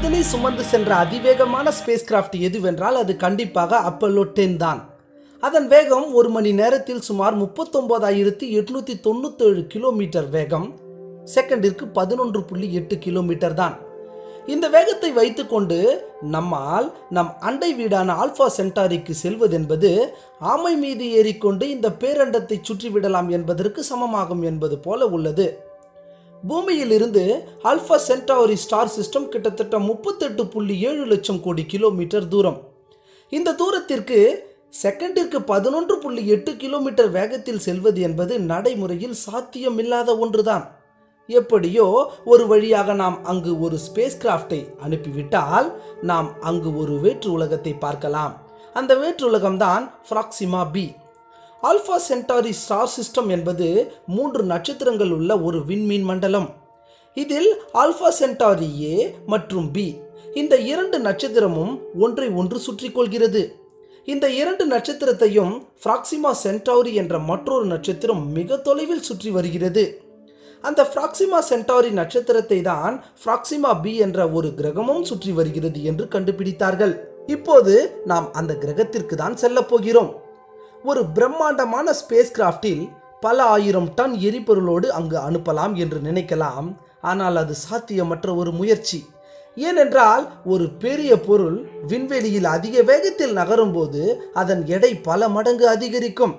மனிதனை சுமந்து சென்ற அதிவேகமான ஸ்பேஸ் கிராஃப்ட் எதுவென்றால் அது கண்டிப்பாக அப்பல்லோ டென் தான். அதன் வேகம் ஒரு மணி நேரத்தில் சுமார் முப்பத்தொம்போதாயிரத்தி எட்நூற்றி தொண்ணூத்தேழு கிலோமீட்டர் வேகம் செகண்டிற்கு பதினொன்று புள்ளி எட்டு கிலோமீட்டர் தான். இந்த வேகத்தை வைத்துக்கொண்டு நம்மால் நம் அண்டை வீடான ஆல்பா சென்டாரிக்கு செல்வதென்பது ஆமை மீது ஏறிக்கொண்டு இந்த பேரண்டத்தை சுற்றிவிடலாம் என்பதற்கு சமமாகும் என்பது போல உள்ளது. பூமியிலிருந்து அல்ஃபா சென்டாவரி ஸ்டார் சிஸ்டம் கிட்டத்தட்ட முப்பத்தெட்டு புள்ளி ஏழு லட்சம் கோடி கிலோமீட்டர் தூரம். இந்த தூரத்திற்கு செகண்டிற்கு பதினொன்று புள்ளி எட்டு கிலோமீட்டர் வேகத்தில் செல்வது என்பது நடைமுறையில் சாத்தியமில்லாத ஒன்றுதான். எப்படியோ ஒரு வழியாக நாம் அங்கு ஒரு ஸ்பேஸ் கிராஃப்டை அனுப்பிவிட்டால் நாம் அங்கு ஒரு வேற்று உலகத்தை பார்க்கலாம். அந்த வேற்று உலகம்தான் Proxima B Alpha Centauri star system என்பது மூன்று நட்சத்திரங்கள் உள்ள ஒரு விண்மீன் மண்டலம். இதில் ஆல்ஃபா சென்டாரி ஏ மற்றும் பி இந்த இரண்டு நட்சத்திரமும் ஒன்றை ஒன்று சுற்றி கொள்கிறது. இந்த இரண்டு நட்சத்திரத்தையும் ஃப்ராக்சிமா சென்டாரி என்ற மற்றொரு நட்சத்திரம் மிக தொலைவில் சுற்றி வருகிறது. அந்த ஃப்ராக்சிமா சென்டாரி நட்சத்திரத்தை தான் ஃப்ராக்சிமா பி என்ற ஒரு கிரகமும் சுற்றி வருகிறது என்று கண்டுபிடித்தார்கள். இப்போது நாம் அந்த கிரகத்திற்கு தான் செல்லப் போகிறோம். ஒரு பிரம்மாண்டமான ஸ்பேஸ் கிராஃப்டில் பல ஆயிரம் டன் எரிபொருளோடு அங்கு அனுப்பலாம் என்று நினைக்கலாம். ஆனால் அது சாத்தியமற்ற ஒரு முயற்சி. ஏனென்றால் ஒரு பெரிய பொருள் விண்வெளியில் அதிக வேகத்தில் நகரும்போது அதன் எடை பல மடங்கு அதிகரிக்கும்.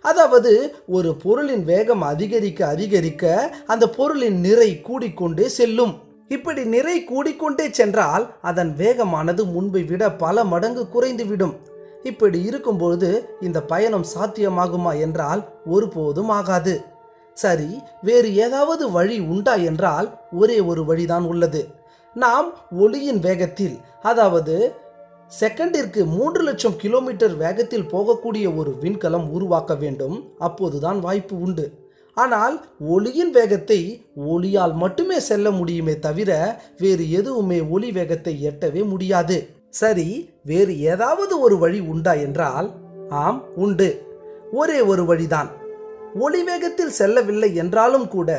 அதாவது ஒரு பொருளின் வேகம் அதிகரிக்க அதிகரிக்க அந்த பொருளின் நிறை கூடிக்கொண்டே செல்லும். இப்படி நிறை கூடிக்கொண்டே சென்றால் அதன் வேகமானது முன்பை விட பல மடங்கு குறைந்துவிடும். இப்படி இருக்கும்பொழுது இந்த பயணம் சாத்தியமாகுமா என்றால் ஒருபோதும் ஆகாது. சரி வேறு ஏதாவது வழி உண்டா என்றால் ஒரே ஒரு வழிதான் உள்ளது. நாம் ஒளியின் வேகத்தில் அதாவது செகண்டிற்கு மூன்று லட்சம் கிலோமீட்டர் வேகத்தில் போகக்கூடிய ஒரு விண்கலம் உருவாக்க வேண்டும். அப்போதுதான் வாய்ப்பு உண்டு. ஆனால் ஒளியின் வேகத்தை ஒளியால் மட்டுமே செல்ல முடியுமே தவிர வேறு எதுவுமே ஒளி வேகத்தை எட்டவே முடியாது. சரி வேறு ஏதாவது ஒரு வழி உண்டா என்றால் ஆம் உண்டு. ஒரே ஒரு வழிதான். ஒளி வேகத்தில் செல்லவில்லை என்றாலும் கூட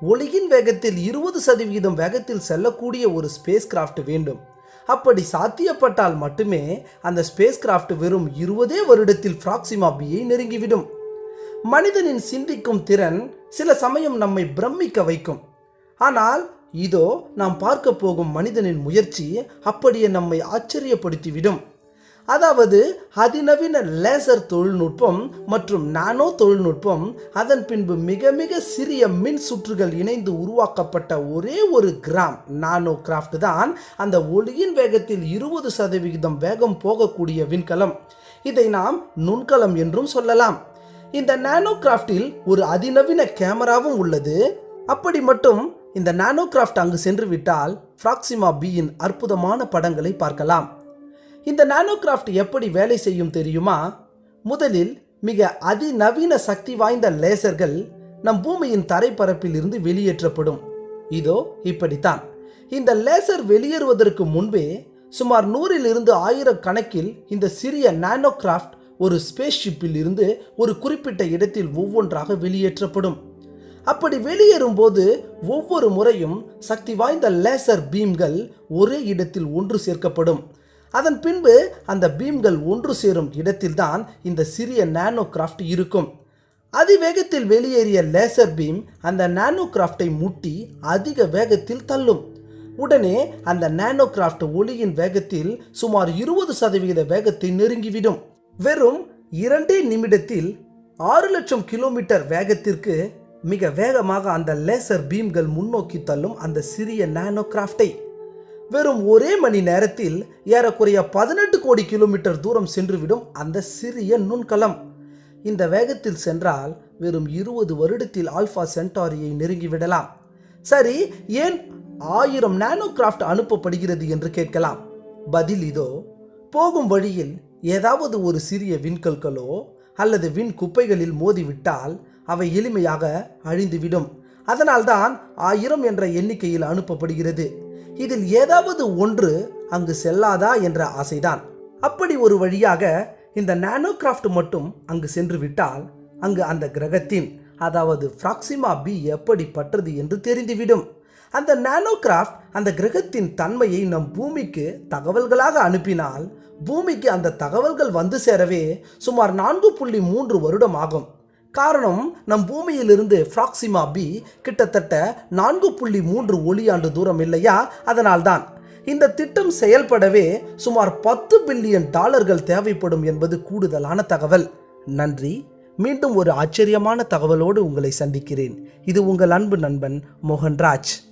ஒளியின் வேகத்தில் இருபது சதவிகிதம் வேகத்தில் செல்லக்கூடிய ஒரு ஸ்பேஸ் கிராஃப்ட் வேண்டும். அப்படி சாத்தியப்பட்டால் மட்டுமே அந்த ஸ்பேஸ் கிராஃப்ட் வெறும் இருபதே வருடத்தில் ஃப்ராக்சிமா பியை நெருங்கிவிடும். மனிதனின் சிந்திக்கும் திறன் சில சமயம் நம்மை பிரமிக்க வைக்கும். ஆனால் இதோ நாம் பார்க்க போகும் மனிதனின் முயற்சி அப்படியே நம்மை ஆச்சரியப்படுத்திவிடும். அதாவது அதிநவீன லேசர் தொழில்நுட்பம் மற்றும் நானோ தொழில்நுட்பம் அதன் பின்பு மிக மிக சிறிய மின் சுற்றுகள் இணைந்து உருவாக்கப்பட்ட ஒரே ஒரு கிராம் நானோ கிராஃப்ட் தான் அந்த ஒளியின் வேகத்தில் இருபது சதவிகிதம் வேகம் போகக்கூடிய விண்கலம். இதை நாம் நுண்கலம் என்றும் சொல்லலாம். இந்த நானோ கிராஃப்டில் ஒரு அதிநவீன கேமராவும் உள்ளது. அப்படி மட்டும் இந்த நானோ கிராஃப்ட் அங்கு சென்று விட்டால் ஃப்ராக்சிமா பியின் அற்புதமான படங்களை பார்க்கலாம். இந்த நானோ கிராஃப்ட் எப்படி வேலை செய்யும் தெரியுமா? முதலில் மிக அதிநவீன சக்தி வாய்ந்த லேசர்கள் நம் பூமியின் தரைப்பரப்பில் இருந்து வெளியேற்றப்படும். இதோ இப்படித்தான். இந்த லேசர் வெளியேறுவதற்கு முன்பே சுமார் நூறில் இருந்து ஆயிரக்கணக்கில் இந்த சிறிய நானோ கிராஃப்ட் ஒரு ஸ்பேஸ் ஷிப்பில் இருந்து ஒரு குறிப்பிட்ட இடத்தில் ஒவ்வொன்றாக வெளியேற்றப்படும். அப்படி வெளியேறும்போது ஒவ்வொரு முறையும் சக்தி வாய்ந்த லேசர் பீம்கள் ஒரே இடத்தில் ஒன்று சேர்க்கப்படும். அதன் பின்பு அந்த பீம்கள் ஒன்று சேரும் இடத்தில்தான் இந்த சிறிய நானோ கிராஃப்ட் இருக்கும். அதிவேகத்தில் வெளியேறிய லேசர் பீம் அந்த நானோ கிராஃப்டை முட்டி அதிக வேகத்தில் தள்ளும். உடனே அந்த நானோ கிராஃப்ட் ஒளியின் வேகத்தில் சுமார் இருபது சதவிகித வேகத்தை நெருங்கிவிடும். வெறும் இரண்டே நிமிடத்தில் ஆறு லட்சம் கிலோமீட்டர் வேகத்திற்கு மிக வேகமாக அந்த லேசர் பீம்கள் முன்னோக்கி தள்ளும் அந்த சிறிய நானோ கிராஃப்டை வெறும் ஒரே மணி நேரத்தில் ஏறக்குறைய பதினெட்டு கோடி கிலோமீட்டர் தூரம் சென்றுவிடும் அந்த சிறிய நுண்கலம். இந்த வேகத்தில் சென்றால் வெறும் இருபது வருடத்தில் ஆல்பா சென்டாரியை நெருங்கிவிடலாம் சரி ஏன் ஆயிரம் நானோ கிராஃப்ட் அனுப்பப்படுகிறது என்று கேட்கலாம். பதில் இதோ போகும் வழியில் ஏதாவது ஒரு சிறிய விண்கல்களோ அல்லது விண் குப்பைகளில் மோதிவிட்டால் அவை எளிமையாக அழிந்துவிடும். அதனால்தான் ஆயிரம் என்ற எண்ணிக்கையில் அனுப்பப்படுகிறது. இதில் ஏதாவது ஒன்று அங்கு செல்லாதா என்ற ஆசைதான். அப்படி ஒரு வழியாக இந்த நானோகிராஃப்ட் மட்டும் அங்கு சென்று விட்டால் அங்கு அந்த கிரகத்தின் அதாவது ஃப்ராக்சிமா பி எப்படி பற்றது என்று தெரிந்துவிடும். அந்த நானோகிராஃப்ட் அந்த கிரகத்தின் தன்மையை நம் பூமிக்கு தகவல்களாக அனுப்பினால் பூமிக்கு அந்த தகவல்கள் வந்து சேரவே சுமார் நான்கு புள்ளி மூன்று வருடம் ஆகும். காரணம் நம் பூமியிலிருந்து ஃப்ராக்சிமா பி கிட்டத்தட்ட நான்கு புள்ளி மூன்று ஒளியாண்டு தூரம் இல்லையா? அதனால்தான். இந்த திட்டம் செயல்படவே சுமார் பத்து பில்லியன் டாலர்கள் தேவைப்படும் என்பது கூடுதலான தகவல். நன்றி. மீண்டும் ஒரு ஆச்சரியமான தகவலோடு உங்களை சந்திக்கிறேன். இது உங்கள் அன்பு நண்பன் மோகன்ராஜ்.